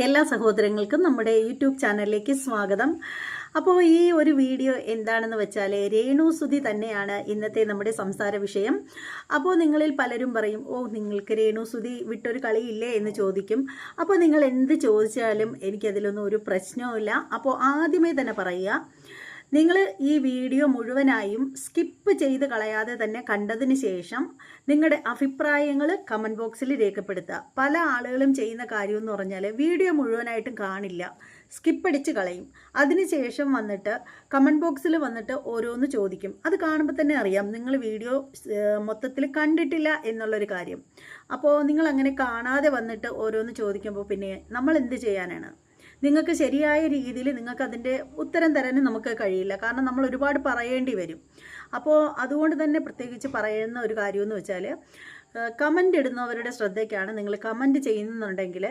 എല്ലാ സഹോദരങ്ങൾക്കും നമ്മുടെ യൂട്യൂബ് ചാനലിലേക്ക് സ്വാഗതം. അപ്പോൾ ഈ ഒരു വീഡിയോ എന്താണെന്ന് വെച്ചാൽ രേണു സുധി തന്നെയാണ് ഇന്നത്തെ നമ്മുടെ സംസാര വിഷയം. അപ്പോൾ നിങ്ങളിൽ പലരും പറയും ഓ നിങ്ങൾക്ക് രേണു സുധി വിട്ടൊരു കളിയില്ലേ? എന്ന് ചോദിക്കും. അപ്പോൾ നിങ്ങൾ എന്ത് ചോദിച്ചാലും എനിക്കതിലൊന്നും ഒരു പ്രശ്നവുമില്ല. അപ്പോൾ ആദ്യമേ തന്നെ പറയുക നിങ്ങൾ ഈ വീഡിയോ മുഴുവനായും സ്കിപ്പ് ചെയ്ത് കളയാതെ തന്നെ കണ്ടതിന് ശേഷം നിങ്ങളുടെ അഭിപ്രായങ്ങൾ കമന്റ് ബോക്സിൽ രേഖപ്പെടുത്തുക. പല ആളുകളും ചെയ്യുന്ന കാര്യം എന്ന് പറഞ്ഞാൽ വീഡിയോ മുഴുവനായിട്ടും കാണില്ല. സ്കിപ്പ് അടിച്ച് കളയും. അതിനുശേഷം വന്നിട്ട് കമന്റ് ബോക്സിൽ വന്നിട്ട് ഓരോന്ന് ചോദിക്കും. അത് കാണുമ്പോൾ തന്നെ അറിയാം നിങ്ങൾ വീഡിയോ മൊത്തത്തിൽ കണ്ടിട്ടില്ല എന്നുള്ളൊരു കാര്യം. അപ്പോൾ നിങ്ങൾ അങ്ങനെ കാണാതെ വന്നിട്ട് ഓരോന്ന് ചോദിക്കുമ്പോൾ പിന്നെ നമ്മൾ എന്ത് ചെയ്യാനാണ്? നിങ്ങൾക്ക് ശരിയായ രീതിയിൽ നിങ്ങൾക്ക് അതിന്റെ ഉത്തരം തരാനും നമുക്ക് കഴിയില്ല. കാരണം നമ്മൾ ഒരുപാട് പറയേണ്ടി വരും. അപ്പോൾ അതുകൊണ്ട് തന്നെ പ്രത്യേകിച്ച് പറയുന്ന ഒരു കാര്യമെന്ന് വെച്ചാൽ കമന്റ് ഇടുന്നവരുടെ ശ്രദ്ധയ്ക്കാണ് നിങ്ങൾ കമന്റ് ചെയ്യുന്നുണ്ടെങ്കിൽ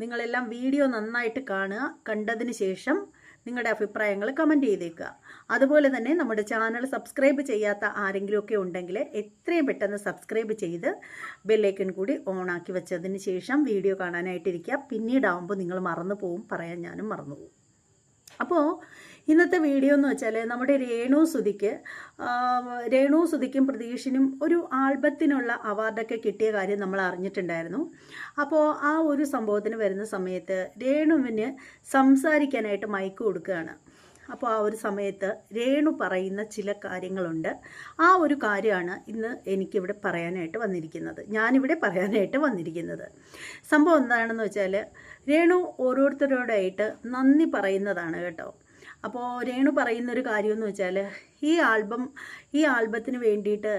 നിങ്ങളെല്ലാം വീഡിയോ നന്നായിട്ട് കാണുക. കണ്ടതിന് ശേഷം നിങ്ങളുടെ അഭിപ്രായങ്ങൾ കമന്റ് ചെയ്തേക്കുക. അതുപോലെ തന്നെ നമ്മുടെ ചാനൽ സബ്സ്ക്രൈബ് ചെയ്യാത്ത ആരെങ്കിലുമൊക്കെ ഉണ്ടെങ്കിൽ എത്രയും പെട്ടെന്ന് സബ്സ്ക്രൈബ് ചെയ്ത് ബെല്ലൈക്കൺ കൂടി ഓണാക്കി വെച്ചതിന് ശേഷം വീഡിയോ കാണാനായിട്ടിരിക്കുക. പിന്നീടാവുമ്പോൾ നിങ്ങൾ മറന്നു പോവും പറയാൻ ഞാനും മറന്നു പോകും അപ്പോൾ ഇന്നത്തെ വീഡിയോ എന്ന് വെച്ചാൽ നമ്മുടെ രേണു സുധിക്ക് രേണു സുധിക്കും പ്രതീക്ഷിനും ഒരു ആൽബത്തിനുള്ള അവാർഡൊക്കെ കിട്ടിയ കാര്യം നമ്മൾ അറിഞ്ഞിട്ടുണ്ടായിരുന്നു. അപ്പോൾ ആ ഒരു സംഭവത്തിന് വരുന്ന സമയത്ത് രേണുവിന് സംസാരിക്കാനായിട്ട് മൈക്ക് കൊടുക്കുകയാണ്. അപ്പോൾ ആ ഒരു സമയത്ത് രേണു പറയുന്ന ചില കാര്യങ്ങളുണ്ട്. ആ ഒരു കാര്യമാണ് ഇന്ന് എനിക്കിവിടെ പറയാനായിട്ട് വന്നിരിക്കുന്നത്. ഞാനിവിടെ പറയാനായിട്ട് വന്നിരിക്കുന്നത്. സംഭവം എന്താണെന്ന് വെച്ചാൽ രേണു ഓരോരുത്തരോടായിട്ട് നന്ദി പറയുന്നതാണ് കേട്ടോ. അപ്പോൾ രേണു പറയുന്നൊരു കാര്യമെന്ന് വെച്ചാൽ ഈ ആൽബം ഈ ആൽബത്തിന് വേണ്ടിയിട്ട്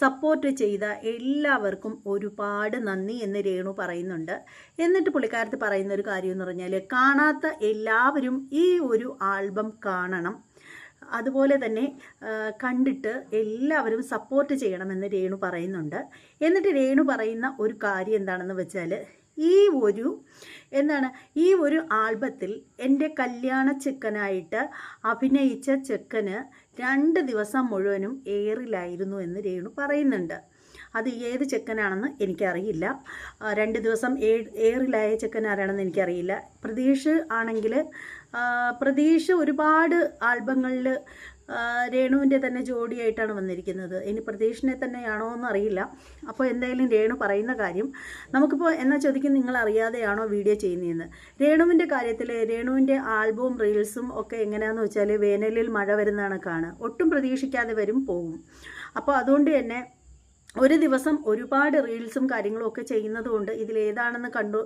സപ്പോർട്ട് ചെയ്ത എല്ലാവർക്കും ഒരുപാട് നന്ദി എന്ന് രേണു പറയുന്നുണ്ട്. എന്നിട്ട് പുള്ളിക്കാരത്ത് പറയുന്ന ഒരു കാര്യം എന്ന് പറഞ്ഞാൽ കാണാത്ത എല്ലാവരും ഈ ഒരു ആൽബം കാണണം. അതുപോലെ തന്നെ കണ്ടിട്ട് എല്ലാവരും സപ്പോർട്ട് ചെയ്യണമെന്ന് രേണു പറയുന്നുണ്ട്. എന്നിട്ട് രേണു പറയുന്ന ഒരു കാര്യം എന്താണെന്ന് വെച്ചാൽ ഈ ഒരു എന്താണ്? ഈ ഒരു ആൽബത്തിൽ എന്റെ കല്യാണ ചെക്കനായിട്ട് അഭിനയിച്ച ചെക്കന് രണ്ട് ദിവസം മുഴുവനും എയറിലായിരുന്നു എന്ന് രേണു പറയുന്നുണ്ട്. അത് ഏത് ചെക്കനാണെന്ന് എനിക്കറിയില്ല. രണ്ട് ദിവസം എയറിലായ ചെക്കൻ ആരാണെന്ന് എനിക്കറിയില്ല. പ്രതീഷ് ആണെങ്കിൽ പ്രതീഷ് ഒരുപാട് ആൽബങ്ങളിൽ രേണുവിന്റെ തന്നെ ജോഡിയായിട്ടാണ് വന്നിരിക്കുന്നത്. ഇനി പ്രതീക്ഷനെ തന്നെയാണോ എന്ന് അറിയില്ല അപ്പോൾ എന്തായാലും രേണു പറയുന്ന കാര്യം നമുക്കിപ്പോൾ എന്നാ ചോദിക്കും നിങ്ങൾ അറിയാതെയാണോ വീഡിയോ ചെയ്യുന്നതെന്ന്. രേണുവിന്റെ കാര്യത്തിൽ രേണുവിന്റെ ആൽബവും റീൽസും ഒക്കെ എങ്ങനെയാണെന്ന് വെച്ചാൽ വേനലിൽ മഴ വരുന്നതാണ് കാണുക. ഒട്ടും പ്രതീക്ഷിക്കാതെ വരും പോകും. അപ്പോൾ അതുകൊണ്ട് തന്നെ ഒരു ദിവസം ഒരുപാട് റീൽസും കാര്യങ്ങളും ഒക്കെ ചെയ്യുന്നത് കൊണ്ട് ഇതിലേതാണെന്ന് കണ്ടു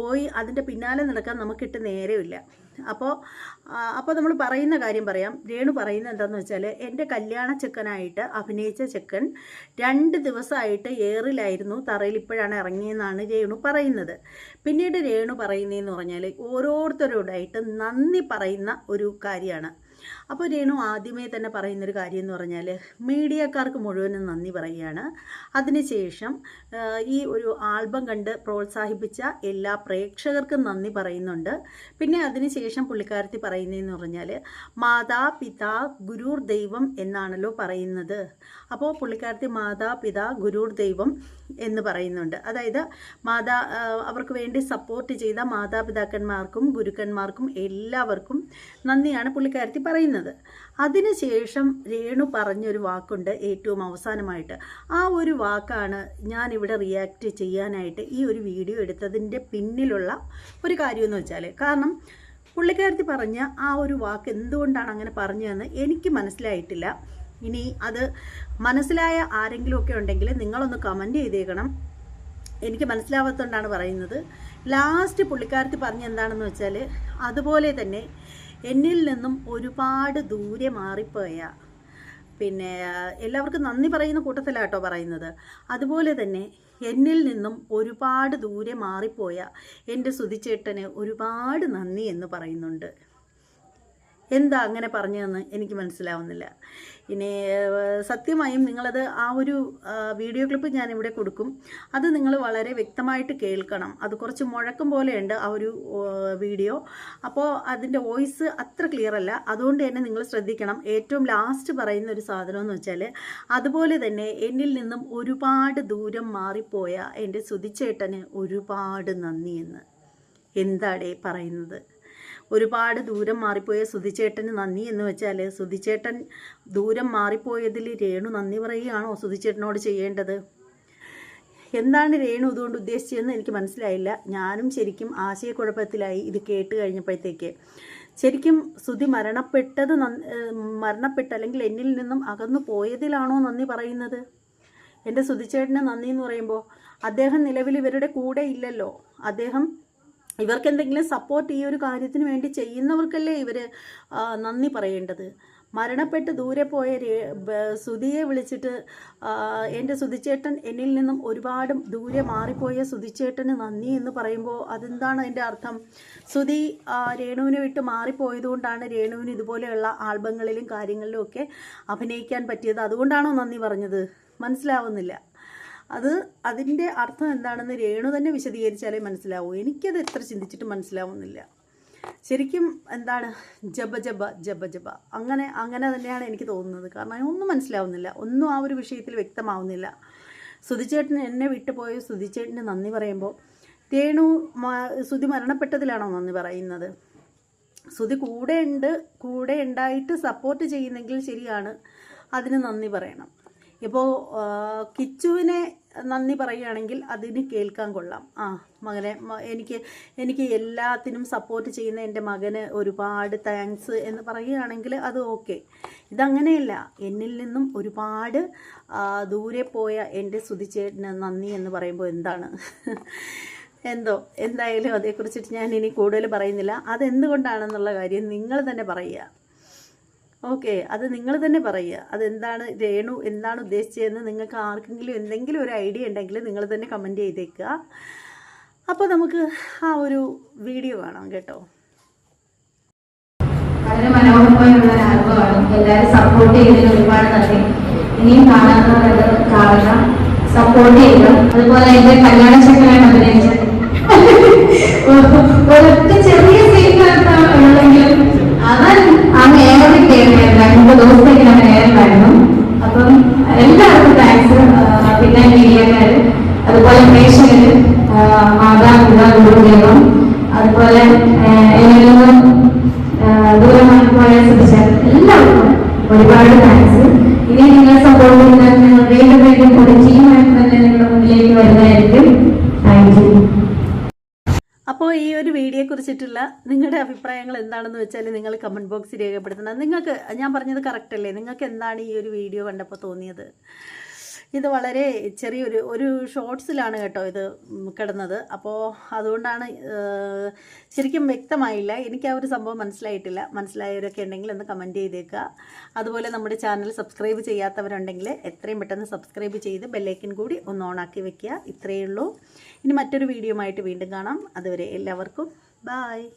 പോയി അതിന്റെ പിന്നാലെ നടക്കാൻ നമുക്കിട്ട് നേരമില്ല. അപ്പോൾ അപ്പോൾ നമ്മൾ പറയുന്ന കാര്യം പറയാം. രേണു പറയുന്നത് എന്താണെന്ന് വെച്ചാൽ എന്റെ കല്യാണ ചെക്കനായിട്ട് അഭിനയിച്ച ചെക്കൻ രണ്ട് ദിവസമായിട്ട് ഏറിലായിരുന്നു തറയിൽ ഇപ്പോഴാണ് ഇറങ്ങിയെന്നാണ് രേണു പറയുന്നത്. പിന്നീട് രേണു പറയുന്നതെന്ന് പറഞ്ഞാൽ ഓരോരുത്തരോടായിട്ട് നന്ദി പറയുന്ന ഒരു കാര്യമാണ്. അപ്പോൾ രേണു ആദ്യമേ തന്നെ പറയുന്നൊരു കാര്യം എന്ന് പറഞ്ഞാൽ മീഡിയക്കാർക്ക് മുഴുവനും നന്ദി പറയുകയാണ്. അതിനുശേഷം ഈ ഒരു ആൽബം കണ്ട് പ്രോത്സാഹിപ്പിച്ച എല്ലാ പ്രേക്ഷകർക്കും നന്ദി പറയുന്നുണ്ട്. പിന്നെ അതിനുശേഷം പുള്ളിക്കാരത്തി പറയുന്നതെന്ന് പറഞ്ഞാൽ മാതാ പിതാ ഗുരുർ ദൈവം എന്നാണല്ലോ പറയുന്നത്. അപ്പോൾ പുള്ളിക്കാരത്തി മാതാ പിതാ ഗുരുർ ദൈവം എന്ന് പറയുന്നുണ്ട്. അതായത് മാതാ അവർക്ക് വേണ്ടി സപ്പോർട്ട് ചെയ്ത മാതാപിതാക്കന്മാർക്കും ഗുരുക്കന്മാർക്കും എല്ലാവർക്കും നന്ദിയാണ് പുള്ളിക്കാരത്തി പറയുന്നത്. അതിനുശേഷം രേണു പറഞ്ഞൊരു വാക്കുണ്ട് ഏറ്റവും അവസാനമായിട്ട്. ആ ഒരു വാക്കാണ് ഞാൻ ഇവിടെ റിയാക്ട് ചെയ്യാനായിട്ട് ഈ ഒരു വീഡിയോ എടുത്തതിന്റെ പിന്നിലുള്ള ഒരു കാര്യമെന്ന് വെച്ചാൽ കാരണം പുള്ളിക്കാരത്തി പറഞ്ഞ ആ ഒരു വാക്ക് എന്തുകൊണ്ടാണ് അങ്ങനെ പറഞ്ഞതെന്ന് എനിക്ക് മനസ്സിലായിട്ടില്ല. ഇനി അത് മനസ്സിലായ ആരെങ്കിലുമൊക്കെ ഉണ്ടെങ്കിൽ നിങ്ങളൊന്ന് കമന്റ് ചെയ്തേക്കണം. എനിക്ക് മനസ്സിലാവാത്തതുകൊണ്ടാണ് പറയുന്നത്. ലാസ്റ്റ് പുള്ളിക്കാരത്തി പറഞ്ഞ എന്താണെന്ന് വെച്ചാൽ അതുപോലെ തന്നെ എന്നിൽ നിന്നും ഒരുപാട് ദൂരെ മാറിപ്പോയ പിന്നെ എല്ലാവർക്കും നന്ദി പറയുന്ന കൂട്ടത്തിലാട്ടോ പറയുന്നത്. അതുപോലെ തന്നെ എന്നിൽ നിന്നും ഒരുപാട് ദൂരെ മാറിപ്പോയ എന്റെ സുതിച്ചേട്ടന് ഒരുപാട് നന്ദി എന്ന് പറയുന്നുണ്ട്. എന്താ അങ്ങനെ പറഞ്ഞതെന്ന് എനിക്ക് മനസ്സിലാവുന്നില്ല. ഇനി സത്യമായും നിങ്ങളത് ആ ഒരു വീഡിയോ ക്ലിപ്പ് ഞാനിവിടെ കൊടുക്കും. അത് നിങ്ങൾ വളരെ വ്യക്തമായിട്ട് കേൾക്കണം. അത് കുറച്ച് മുഴക്കം പോലെയുണ്ട് ആ ഒരു വീഡിയോ. അപ്പോൾ അതിന്റെ വോയിസ് അത്ര ക്ലിയർ അല്ല അതുകൊണ്ട് തന്നെ നിങ്ങൾ ശ്രദ്ധിക്കണം. ഏറ്റവും ലാസ്റ്റ് പറയുന്ന ഒരു സാധനം എന്ന് വെച്ചാൽ അതുപോലെ തന്നെ എന്നിൽ നിന്നും ഒരുപാട് ദൂരം മാറിപ്പോയ എന്റെ സുതിച്ചേട്ടന് ഒരുപാട് നന്ദി എന്ന് എന്താടേ പറയുന്നത്? ഒരുപാട് ദൂരം മാറിപ്പോയ സുധിച്ചേട്ടന് നന്ദി എന്ന് വെച്ചാൽ സുധിച്ചേട്ടൻ ദൂരം മാറിപ്പോയതിൽ രേണു നന്ദി പറയുകയാണോ സുധിച്ചേട്ടനോട് ചെയ്യേണ്ടത്? എന്താണ് രേണു ഇതുകൊണ്ട് ഉദ്ദേശിച്ചതെന്ന് എനിക്ക് മനസ്സിലായില്ല. ഞാനും ശരിക്കും ആശയക്കുഴപ്പത്തിലായി ഇത് കേട്ട് കഴിഞ്ഞപ്പോഴത്തേക്ക്. ശരിക്കും സുധി മരണപ്പെട്ടത് മരണപ്പെട്ട അല്ലെങ്കിൽ എന്നിൽ നിന്നും അകന്നു പോയതിലാണോ നന്ദി പറയുന്നത്? എന്റെ സുധിച്ചേട്ടന് നന്ദി എന്ന് പറയുമ്പോൾ അദ്ദേഹം നിലവിൽ ഇവരുടെ കൂടെ ഇല്ലല്ലോ. അദ്ദേഹം ഇവർക്ക് എന്തെങ്കിലും സപ്പോർട്ട് ഈ ഒരു കാര്യത്തിന് വേണ്ടി ചെയ്യുന്നവർക്കല്ലേ ഇവർ നന്ദി പറയേണ്ടത്? മരണപ്പെട്ട് ദൂരെ പോയ സുധിയെ വിളിച്ചിട്ട് എന്റെ സുധിച്ചേട്ടൻ എന്നിൽ നിന്നും ഒരുപാട് ദൂരെ മാറിപ്പോയ സുധിച്ചേട്ടന് നന്ദി എന്ന് പറയുമ്പോൾ അതെന്താണ് അതിന്റെ അർത്ഥം? സുധി രേണുവിനെ വിട്ട് മാറിപ്പോയതുകൊണ്ടാണ് രേണുവിന് ഇതുപോലെയുള്ള ആൽബങ്ങളിലും കാര്യങ്ങളിലും ഒക്കെ അഭിനയിക്കാൻ പറ്റിയത്. അതുകൊണ്ടാണോ നന്ദി പറഞ്ഞത്? മനസ്സിലാവുന്നില്ല. അത് അതിന്റെ അർത്ഥം എന്താണെന്ന് രേണു തന്നെ വിശദീകരിച്ചാലേ മനസ്സിലാവൂ. എനിക്കത് എത്ര ചിന്തിച്ചിട്ട് മനസ്സിലാവുന്നില്ല. ശരിക്കും എന്താണ്? ജപ ജപ ജപ ജപ. അങ്ങനെ അങ്ങനെ തന്നെയാണ് എനിക്ക് തോന്നുന്നത്. കാരണം ഒന്നും മനസ്സിലാവുന്നില്ല. ഒന്നും ആ ഒരു വിഷയത്തിൽ വ്യക്തമാവുന്നില്ല. സുധിച്ചേട്ടൻ എന്നെ വിട്ടുപോയ സുധിച്ചേട്ടന് നന്ദി പറയുമ്പോൾ രേണു സുതി മരണപ്പെട്ടതിലാണോ നന്ദി പറയുന്നത്? സുധി കൂടെ ഉണ്ട് കൂടെ ഉണ്ടായിട്ട് സപ്പോർട്ട് ചെയ്യുന്നെങ്കിൽ ശരിയാണ്. അതിന് നന്ദി പറയണം. ഇപ്പോൾ കിച്ചുവിനെ നന്ദി പറയുകയാണെങ്കിൽ അതിന് കേൾക്കാൻ കൊള്ളാം. ആ മകനെ എനിക്ക് എനിക്ക് എല്ലാത്തിനും സപ്പോർട്ട് ചെയ്യുന്ന എന്റെ മകന് ഒരുപാട് താങ്ക്സ് എന്ന് പറയുകയാണെങ്കിൽ അത് ഓക്കെ ഇതങ്ങനെയല്ല എന്നിൽ നിന്നും ഒരുപാട് ദൂരെ പോയ എന്റെ സുതിച്ചേട്ടന് നന്ദി എന്ന് പറയുമ്പോൾ എന്താണ്? എന്തോ എന്തായാലും അതേക്കുറിച്ചിട്ട് ഞാൻ ഇനി കൂടുതൽ പറയുന്നില്ല. അതെന്തുകൊണ്ടാണെന്നുള്ള കാര്യം നിങ്ങൾ തന്നെ പറയുക. ഓക്കെ അത് നിങ്ങൾ തന്നെ പറയുക. അതെന്താണ് രേണു എന്താണ് ഉദ്ദേശിച്ചതെന്ന് നിങ്ങൾക്ക് ആർക്കെങ്കിലും എന്തെങ്കിലും ഒരു ഐഡിയ ഉണ്ടെങ്കിൽ നിങ്ങൾ തന്നെ കമന്റ് ചെയ്തേക്കുക. അപ്പോൾ നമുക്ക് ആ ഒരു വീഡിയോ കാണാം കേട്ടോ. വളരെ മനോഹരമായുള്ള ഒരു എല്ലാവരും സപ്പോർട്ട് ചെയ്തതിന് ഒരുപാട് നന്ദി. ഇനിയും കാണാത്തവരത് കാണുക സപ്പോർട്ട് ചെയ്യുക. അതുപോലെ എന്റെ കല്യാണ ചക്കരാണ് അഭിനയിച്ചത് കുറിച്ചിട്ടുള്ള നിങ്ങളുടെ അഭിപ്രായങ്ങൾ എന്താണെന്ന് വെച്ചാൽ നിങ്ങൾ കമന്റ് ബോക്സിൽ രേഖപ്പെടുത്തണം. നിങ്ങൾക്ക് ഞാൻ പറഞ്ഞത് കറക്റ്റ് അല്ലേ? നിങ്ങൾക്ക് എന്താണ് ഈ ഒരു വീഡിയോ കണ്ടപ്പോൾ തോന്നിയത്? ഇത് വളരെ ചെറിയൊരു ഒരു ഷോർട്സിലാണ് കേട്ടോ ഇത് കിടന്നത്. അപ്പോൾ അതുകൊണ്ടാണ് ശരിക്കും വ്യക്തമായില്ല. എനിക്ക് ആ ഒരു സംഭവം മനസ്സിലായിട്ടില്ല. മനസ്സിലായവരൊക്കെ ഉണ്ടെങ്കിൽ ഒന്ന് കമന്റ് ചെയ്തേക്കുക. അതുപോലെ നമ്മുടെ ചാനൽ സബ്സ്ക്രൈബ് ചെയ്യാത്തവരുണ്ടെങ്കിൽ എത്രയും പെട്ടെന്ന് സബ്സ്ക്രൈബ് ചെയ്ത് ബെല്ലൈക്കൻ കൂടി ഒന്ന് ഓണാക്കി വെക്കുക. ഇത്രയേ ഉള്ളൂ. ഇനി മറ്റൊരു വീഡിയോ ആയിട്ട് വീണ്ടും കാണാം. അതുവരെ എല്ലാവർക്കും Bye.